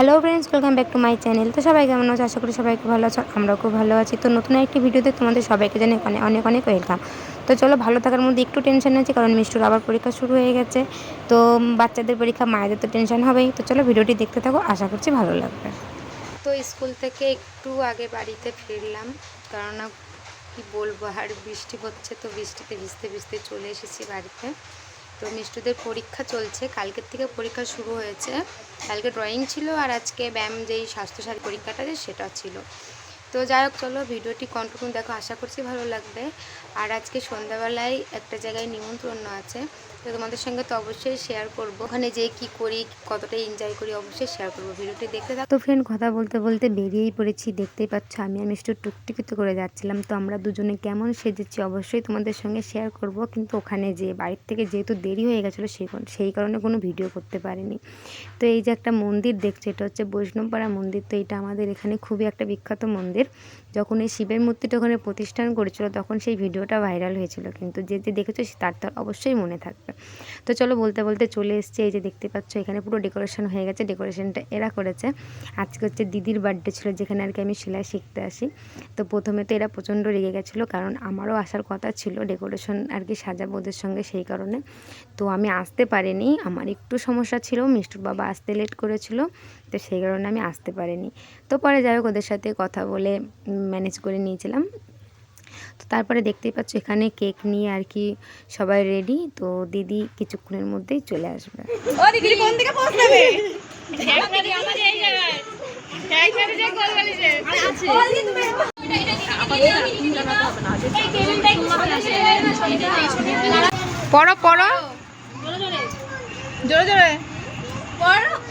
Hello friends welcome back to my channel তো সবাই কেমন আছে? আশা করি সবাইকে ভালো আছো, আমরাও খুব ভালো আছি। তো নতুন একটি ভিডিওতে তোমাদের সবাইকে জানি অনেক অনেক অনেক ওয়েলকাম তো চলো ভালো থাকার মধ্যে একটু টেনশন আছে, কারণ মিষ্টুর আবার পরীক্ষা শুরু হয়ে গেছে। তো বাচ্চাদের পরীক্ষা, মায়েদের তো টেনশন হবেই। তো চলো ভিডিওটি দেখতে থাকো, আশা করছি ভালো লাগবে। তো স্কুল থেকে একটু আগে বাড়িতে ফিরলাম কেননা কি বলব, আর বৃষ্টি হচ্ছে, তো বৃষ্টিতে ভিজতে ভিজতে চলে এসেছি বাড়িতে। তো মিষ্টুদের পরীক্ষা চলছে। কালকের থেকে পরীক্ষা শুরু হয়েছে। কালকে ড্রয়িং ছিল আর আজকে ব্যায়াম যেই স্বাস্থ্যসাথী পরীক্ষাটা যে সেটা ছিল। তো যাই হোক, চলো ভিডিওটি কন্টিনিউ দেখো। আশা করছি ভালো লাগবে। আর আজকে সন্ধ্যাবেলায় একটা জায়গায় নিমন্ত্রণ আছে। তো তোমাদের সঙ্গে তো অবশ্যই শেয়ার করব। ওখানে যে কি করি, কতটা এনজয় করি অবশ্যই শেয়ার করব। ভিডিওটি দেখতে থাকো। তো ফ্রেন্ড কথা বলতে বলতে বেরিয়েই পড়েছি। দেখতেই পাচ্ছ, আমি আর মিষ্টু টুকটিকিতে করে যাচ্ছিলাম। তো আমরা দুজনে কেমন সেজেছি অবশ্যই তোমাদের সঙ্গে শেয়ার করব। কিন্তু ওখানে যে বাড়ির থেকে যেহেতু দেরি হয়ে গেছিল সেই সেই কারণে কোনো ভিডিও করতে পারিনি। তো এই যে একটা মন্দির দেখছ, এটা হচ্ছে বৈষ্ণবপাড়া মন্দির। তো এটা আমাদের এখানে খুবই একটা বিখ্যাত মন্দির। যখন এই শিবের মূর্তিটা ওখানে প্রতিষ্ঠান করেছিল, তখন সেই ভিডিওটা ভাইরাল হয়েছিল। কিন্তু যে যে দেখেছ তার তার অবশ্যই মনে থাকবে। তো চলো বলতে বলতে চলে এসছে। এই যে দেখতে পাচ্ছ, এখানে পুরো ডেকোরেশন হয়ে গেছে। ডেকোরেশনটা এরা করেছে। আজকে হচ্ছে দিদির বার্থডে ছিল, যেখানে আর কি আমি সেলাই শিখতে আসি। তো প্রথমে তো এরা প্রচণ্ড রেগে গেছিল, কারণ আমারও আসার কথা ছিল ডেকোরেশন আর কি সাজাবো ওদের সঙ্গে সেই কারণে। তো আমি আসতে পারিনি। আমার একটু সমস্যা ছিল, মিষ্টুর বাবা আসতে লেট করেছিল, তো সেই কারণে আমি আসতে পারিনি। তো পরে যাই হোক, ওদের সাথে কথা বলে ম্যানেজ করে নিয়েছিলাম। তো তারপরে দেখতেই পাচ্ছ এখানে কেক নিয়ে আর কি সবাই রেডি তো দিদি কিছুক্ষণের মধ্যেই চলে আসবে। ও দিদি কোন দিকে পৌঁছাবে? পড়ো পড়ো। জোরে জোরে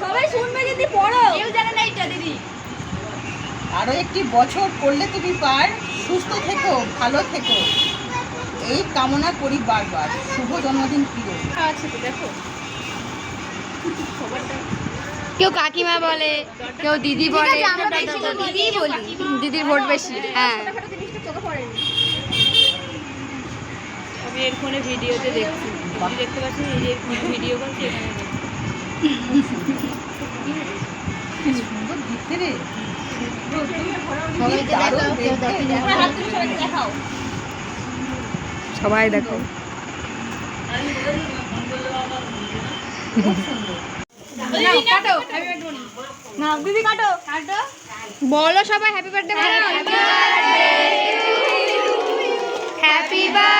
সবাই শুনবে দিদি পড়ো কেউ জানে না এটা দিদি আরও একটি বছর করলে তুমি পার সুস্থ থেকো ভালো থেকো। এই কামনা করি বারবার। শুভ জন্মদিন প্রিয় আছে তো দেখো। কেউ কাকিমা বলে কেউ দিদি বলে দিদি বলি। দিদির ভোট বেশি হ্যাঁ। আমি এর ফোনে ভিডিওতে দেখছি। দেখতে পাচ্ছেন এই যে ভিডিও করছি এখানে দেখছি। সবাই দেখো। বলো সবাই হ্যাপি বার্থডে হ্যাপি বার্থডে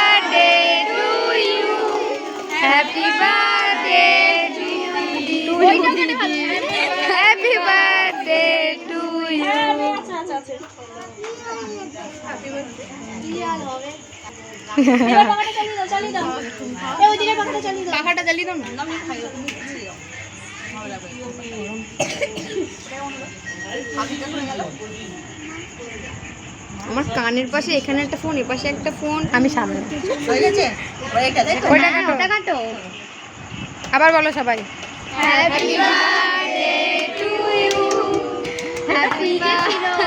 পাখাটা দাও না। আমার কানের পাশে এখানে একটা ফোন এ পাশে একটা ফোন আমি সামনে। হয়ে গেছে? কাটো ওটা কাটো। আবার বলো সবাই। Happy birthday to you happy আগে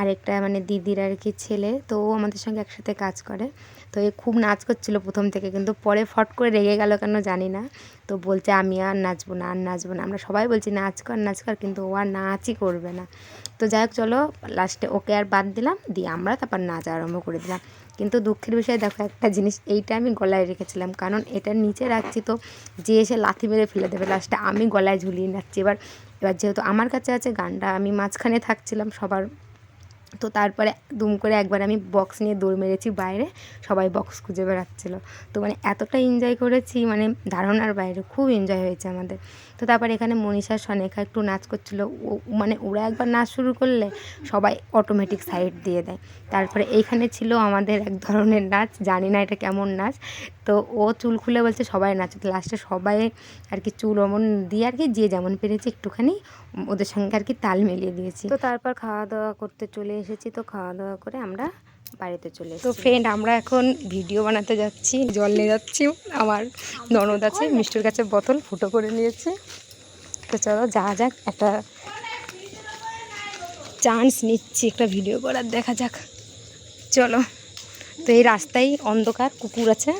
আরেকটা মানে দিদির আর কি ছেলে, তো ও আমাদের সঙ্গে একসাথে কাজ করে। তো এ খুব নাচ করছিল প্রথম থেকে, কিন্তু পরে ফট করে রেগে গেল কেন জানি না। তো বলছে, আমি আর নাচবো না, আর নাচবো না। আমরা সবাই বলছি, নাচ কর নাচ কর, কিন্তু ও আর নাচই করবে না। তো যাই হোক, চলো লাস্টে ওকে আর বাদ দিলাম, দিয়ে আমরা তারপর নাচ আরম্ভ করে দিলাম। কিন্তু দুঃখের বিষয়ে, দেখো একটা জিনিস, এইটা আমি গলায় রেখেছিলাম, কারণ এটার নিচে রাখছি তো, যে এসে লাথি মেরে ফেলে দেবে লাস্টে আমি গলায় ঝুলিয়ে নাচ্ছি। এবার এবার যেহেতু আমার কাছে আছে গানটা, আমি মাঝখানে থাকছিলাম সবার তো তারপরে দুম করে একবার আমি বক্স নিয়ে দৌড় মেরেছি বাইরে। সবাই বক্স খুঁজে বেড়াচ্ছিল। তো মানে এতটা এনজয় করেছি মানে ধারণার বাইরে, খুব এনজয় হয়েছে আমাদের। তো তারপর এখানে মনীষা, সনেখা একটু নাচ করছিল। ও মানে ওরা একবার নাচ শুরু করলে সবাই অটোমেটিক সাইড দিয়ে দেয়। তারপরে এইখানে ছিল আমাদের এক ধরনের নাচ, জানি না এটা কেমন নাচ। তো ও চুল খুলে বলছে, সবাই নাচো তো লাস্টে সবাই আর কি চুল অমন দিয়ে আর কি, যে যেমন পেরেছে একটুখানি ওদের সঙ্গে আর কি তাল মিলিয়ে দিয়েছি। তো তারপর খাওয়া দাওয়া করতে চলে এসেছি তো খাওয়া দাওয়া করে আমরা বাড়িতে চলে তো ফ্রেন্ড আমরা এখন ভিডিও বানাতে যাচ্ছি জল নিয়ে যাচ্ছি। আমার ননদ আছে মিষ্টির কাছে বোতল ফুটো করে নিয়েছি। তো চলো যা যাক একটা চান্স নিচ্ছি একটা ভিডিও করার দেখা যাক। চলো তো এই রাস্তায় অন্ধকার কুকুর আছে।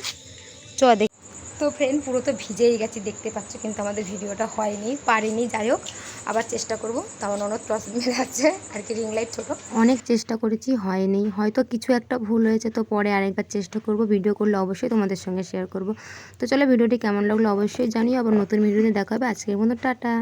চ দেখ। তো ফ্রেন্ড পুরো তো ভিজেই গেছি, দেখতে পাচ্ছ কিন্তু আমাদের ভিডিওটা হয়নি, পারিনি, যাই হোক, আবার চেষ্টা করব, তাও অনেক প্রসেস আছে আর কি রিং লাইট ছোটো। অনেক চেষ্টা করেছি, হয়নি, হয়তো কিছু একটা ভুল হয়েছে, তো পরে আরেকবার চেষ্টা করব ভিডিও করলে অবশ্যই তোমাদের সঙ্গে শেয়ার করব। তো চলো, ভিডিওটি কেমন লাগল অবশ্যই জানিও, আবার নতুন ভিডিওতে দেখা হবে, আজকের মতো টাটা।